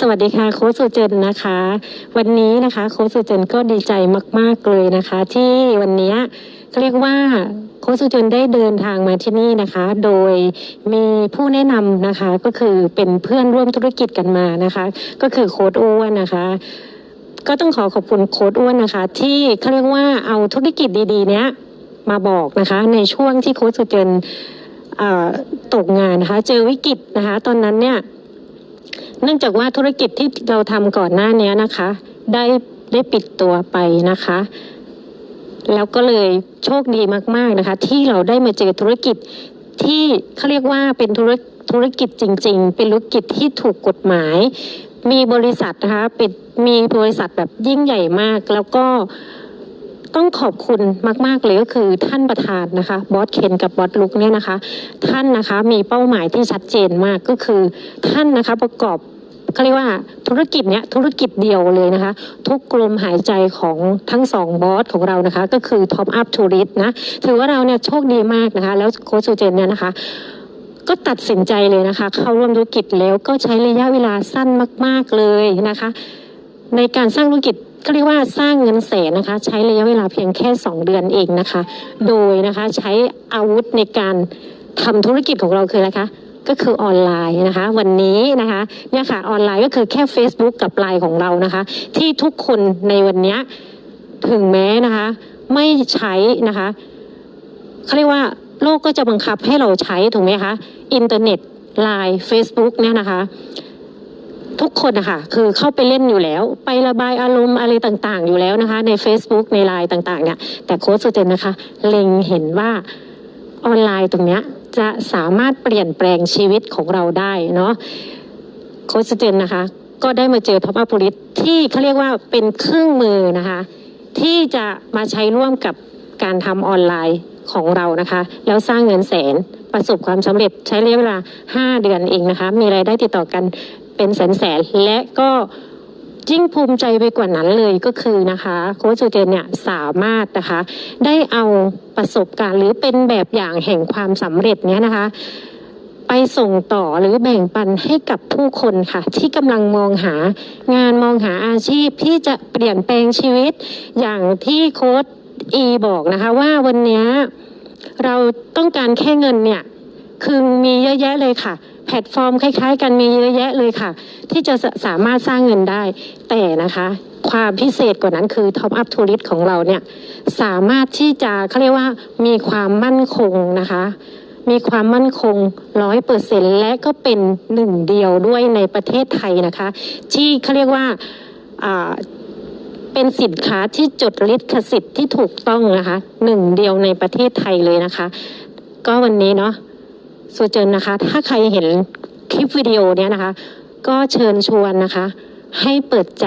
สวัสดีค่ะโค้ชสุเจนนะคะ วันนี้นะคะโค้ชสุเจนก็ดีใจมาก ๆ เลยนะคะ ที่วันนี้เรียกว่าโค้ชสุเจนได้เดินทางมาที่นี่นะคะ โดยมีผู้แนะนำนะคะก็คือเป็นเพื่อนร่วมธุรกิจกันมานะคะ ก็คือโค้ดอ้วนนะคะก็ต้องขอขอบคุณโค้ดอ้วนนะคะ ที่เขาเรียกว่าเอาธุรกิจดีๆ เนี้ยมาบอกนะคะ ในช่วงที่โค้ชสุเจนตกงานนะคะ เจอวิกฤตนะคะ ตอนนั้นเนี่ย เนื่องจากว่าธุรกิจที่เราทำก่อนหน้านี้นะคะ ได้ได้ปิดตัวไปนะคะ แล้วก็เลยโชคดีมาก ๆนะคะ ที่เราได้มาเจอธุรกิจที่เขาเรียกว่าเป็นธุรธุรกิจจริง ๆ เป็นธุรกิจที่ถูกกฎหมาย มีบริษัทนะคะเป็นมีบริษัทแบบยิ่งใหญ่มาก แล้วก็ ต้องขอบคุณมากๆเลยก็คือท่านประธานนะคะบอสเคนกับบอสลุกเนี่ยนะคะ ท่านนะคะมีเป้าหมายที่ชัดเจนมากก็คือ ท่านนะคะประกอบเขาเรียกว่าธุรกิจเนี้ยธุรกิจเดียวเลยนะคะ ทุกกลมหายใจของทั้งสองบอสของเรานะคะ ก็คือ Top Up Tourist นะถือว่าเราเนี่ยโชคดีมากนะคะ แล้วโค้ชูเจนเนี่ยนะคะก็ตัดสินใจเลยนะคะ เข้าร่วมธุรกิจแล้วก็ใช้ระยะเวลาสั้นมาก ๆเลยนะคะ ในการสร้างธุรกิจ ก็เรียกว่าสร้างเงินแสนนะคะ ใช้ระยะเวลาเพียงแค่ 2 เดือนเองนะคะ โดยนะคะใช้อาวุธในการทำธุรกิจของเราคืออะไรคะก็คือออนไลน์นะคะ วันนี้นะคะเนี่ยค่ะออนไลน์ก็คือแค่ Facebook กับไลน์ของเรานะคะ ที่ทุกคนในวันนี้ถึงแม้นะคะ ไม่ใช้นะคะเขาเรียกว่าโลกก็จะบังคับให้เราใช้ถูกไหมคะอินเทอร์เน็ตไลน์ Facebook เนี่ยนะคะ ทุกคนนะคะคือเข้าไปเล่นอยู่แล้ว ไประบายอารมณ์อะไรต่างๆ อยู่แล้วนะคะ ใน Facebook ในไลน์ต่างๆเนี่ยแต่โค้ชสุเจนนะคะ เล็งเห็นว่าออนไลน์ตรงเนี้ยจะสามารถเปลี่ยนแปลงชีวิตของเราได้เนาะโค้ชสุเจนนะคะ ก็ได้มาเจอท็อปอัพลิสที่เขาเรียกว่าเป็นเครื่องมือนะคะ ที่จะมาใช้ร่วมกับการทำออนไลน์ของเรานะคะ แล้วสร้างเงินแสนประสบความสำเร็จใช้ระยะเวลา 5 เดือนเองนะคะ มีรายได้ติดต่อกัน เป็นแสนแสนและก็ยิ่งภูมิใจไปกว่านั้นเลยก็คือนะคะโค้ชจูเจนเนี่ยสามารถนะคะ ได้เอาประสบการณ์หรือเป็นแบบอย่างแห่งความสำเร็จเนี้ยนะคะ ไปส่งต่อหรือแบ่งปันให้กับผู้คนค่ะ ที่กำลังมองหางานมองหาอาชีพที่จะเปลี่ยนแปลงชีวิต อย่างที่โค้ดอีบอกนะคะว่าวันนี้เราต้องการแค่เงินเนี่ย คือมีเยอะแยะเลยค่ะ แพลตฟอร์มคล้าย ๆ กันมีเยอะแยะเลยค่ะ ที่จะสามารถสร้างเงินได้ แต่นะคะ ความพิเศษกว่านั้นคือ Top Up Tourist ของเราเนี่ยสามารถที่จะเขาเรียกว่ามีความมั่นคงนะคะ มีความมั่นคงร้อยเปอร์เซ็นและก็เป็นหนึ่งเดียวด้วยในประเทศไทยนะคะ ที่เขาเรียกว่าเป็นสินค้าที่จดลิขสิทธิ์ที่ถูกต้องนะคะหนึ่งเดียวในประเทศไทยเลยนะคะ ก็วันนี้เนาะ สุเจนนะคะ ถ้าใครเห็นคลิปวิดีโอเนี้ยนะคะ ก็เชิญชวนนะคะ ให้เปิดใจ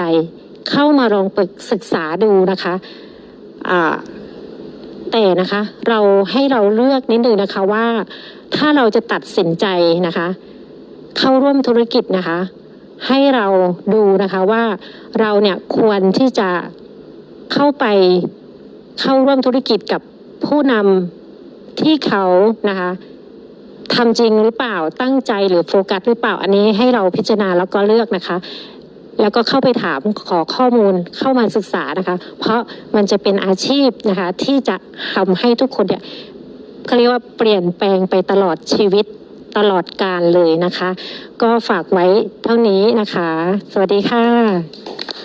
เข้ามาลองศึกษาดูนะคะแต่นะคะเราให้เราเลือกนิดนึงนะคะว่าถ้าเราจะตัดสินใจนะคะ เข้าร่วมธุรกิจนะคะ ให้เราดูนะคะว่าเราเนี่ยควรที่จะเข้าไปเข้าร่วมธุรกิจกับผู้นำที่เขานะคะ ทำจริงหรือเปล่าตั้งใจหรือโฟกัสหรือเปล่าอันนี้ให้เราพิจารณาแล้วก็เลือกนะคะ แล้วก็เข้าไปถามขอข้อมูลเข้ามาศึกษานะคะ เพราะมันจะเป็นอาชีพนะคะ ที่จะทำให้ทุกคนเนี่ยเขาเรียกว่าเปลี่ยนแปลงไปตลอดชีวิตตลอดการเลยนะคะ ก็ฝากไว้เท่านี้นะคะ สวัสดีค่ะ